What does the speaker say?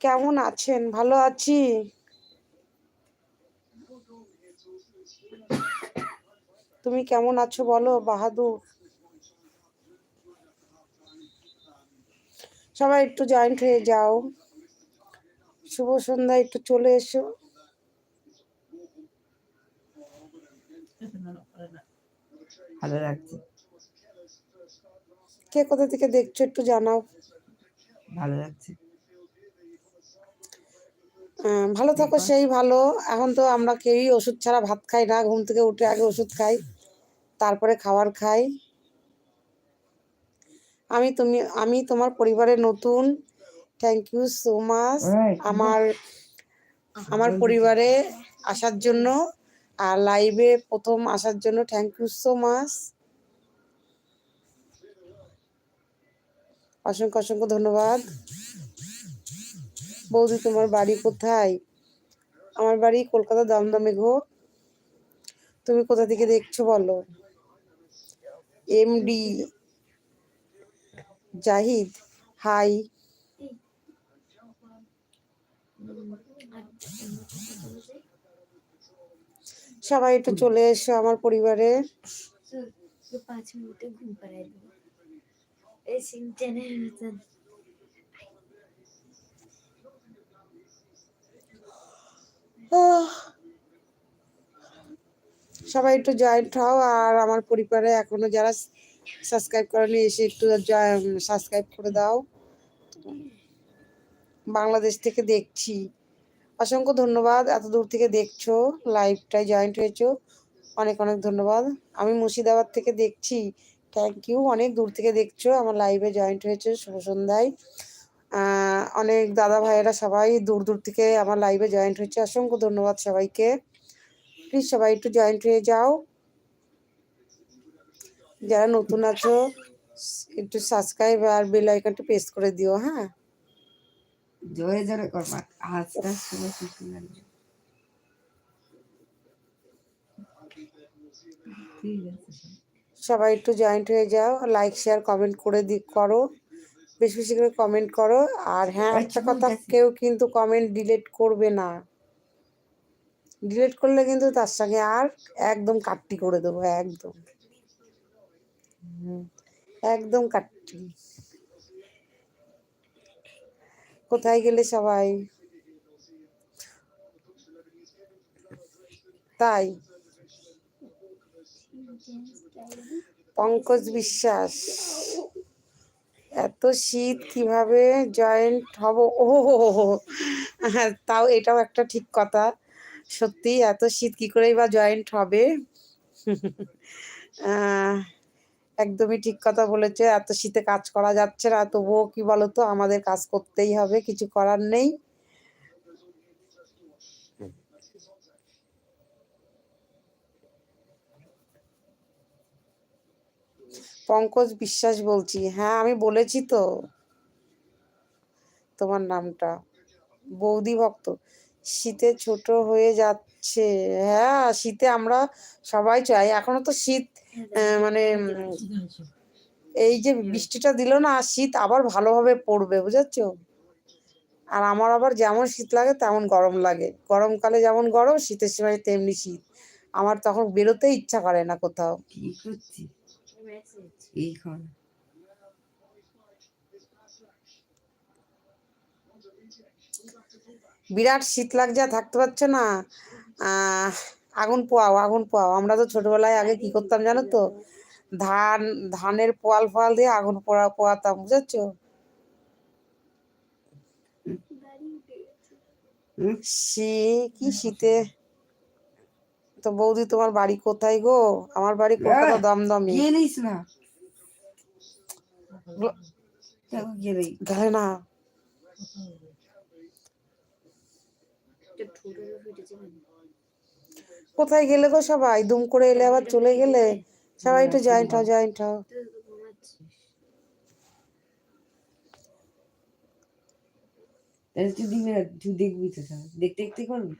কেমন আছেন? ভালো আছি। তুমি কেমন আছো বলো বাহাদুর? সবাই একটু জয়েন্ট হয়ে যাও। শুভ সন্ধ্যা একটু চলে এসো। ভালো লাগছে। কে কোথা থেকে দেখছ একটু জানাও। ভালো লাগছে। ভালো থাকো সেই ভালো। এখন তো আমরা কেউই ওষুধ ছাড়া ভাত খাই না। ঘুম থেকে উঠে আগে ওষুধ খাই তারপরে খাবার খাই। আমি তুমি আমি তোমার পরিবারের নতুন। থ্যাংক ইউ সো মাচ আমার আমার পরিবারে আসার জন্য আর লাইভে প্রথম আসার জন্য থ্যাংক ইউ সো মাচ অসংখ্য অসংখ্য ধন্যবাদ। বৌদি, তোমার বাড়ি কোথায়? আমার বাড়ি কলকাতা দমদমে ঘো তুমি কোথা থেকে দেখছ বলো? এমডি। জাহিদ, হাই। সবাই একটু চলে এসো আমার পরিবারে। পাঁচ মিনিটে ঘুম পাড়াই এই সিন চ্যানেল সবাই একটু জয়েন্ট হও, আর আমার পরিবারে এখনও যারা সাবস্ক্রাইব করেনি, এসে একটু সাবস্ক্রাইব করে দাও। বাংলাদেশ থেকে দেখছি। অসংখ্য ধন্যবাদ, এত দূর থেকে দেখছ লাইভটায় জয়েন্ট হয়েছো। অনেক অনেক ধন্যবাদ। আমি মুর্শিদাবাদ থেকে দেখছি। থ্যাংক ইউ অনেক দূর থেকে দেখছ, আমার লাইভে জয়েন্ট হয়েছে, শুভ সন্ধ্যায়। অনেক দাদা ভাইয়েরা সবাই দূর দূর থেকে আমার লাইভে জয়েন্ট হয়েছে। অসংখ্য ধন্যবাদ সবাইকে। প্লিজ সবাই একটু জয়েন্ট হয়ে যাও। যারা নতুন আছো একটু সাবস্ক্রাইব আর বেল আইকনটা প্রেস করে দিও হ্যাঁ? জোরে জোরে করবা সবাই। একটু জয়েন্ট হয়ে যাও। লাইক শেয়ার কমেন্ট করে দি করো। বেশি বেশি করে কমেন্ট করো। আর হ্যাঁ আচ্ছা, একটা কথা কেউ কিন্তু কমেন্ট ডিলিট করবে না। ডিলিট করলে কিন্তু তার সঙ্গে আর একদম কাটটি করে দেবো একদম। একদম কাটটি কোথায় গেলে সবাই? তাই। পঙ্কজ বিশ্বাস। এত শীত, কীভাবে জয়েন্ট হব? ও তাও এটাও একটা ঠিক কথা। সত্যি এত শীত কি করেই বা জয়েন্ট হবে? একদমই ঠিক কথা বলেছে। এত শীতে কাজ করা যাচ্ছে না, তবুও কি বলতো? আমাদের কাজ করতেই হবে, কিছু করার নেই। পঙ্কজ বিশ্বাস বলছি। হ্যাঁ আমি বলেছি তো। তোমার নামটা। বৌদি ভক্ত। শীতে ছোট হয়ে যাচ্ছে। হ্যাঁ শীতে আমরা সবাই চাই। এখনও তো শীত মানে এই যে বৃষ্টিটা দিল না, শীত আবার ভালোভাবে পড়বে, বুঝেছ? আর আমার আবার যেমন শীত লাগে, তেমন গরম লাগে। গরমকালে যেমন গরম, শীতের সময় তেমনি শীত। আমার তখন বেরোতে ইচ্ছা করে না কোথাও। বিরাট শীত লাগছে থাকতে পারছ না? আগুন পোয়াও আগুন পোয়াও। আমরা তো ছোটবেলায় আগে কি করতাম জানো তো? ধান ধানের পোয়াল ফোয়াল দিয়ে আগুন পোড়া পোয়াতাম বুঝেছ? শী কি শীতে তো বৌদি তোমার বাড়ি কোথায় গো? আমার বাড়ি কলকাতা দমদমি। গিয়ে নিস না। গেলে না। কোথায় গেলে গো সবাই? দুম করে এলে আবার চলে গেলে? সবাই একটু জয়েন্ট হও জয়েন্ট হও দেখবি তো দেখতে দেখতে করবি?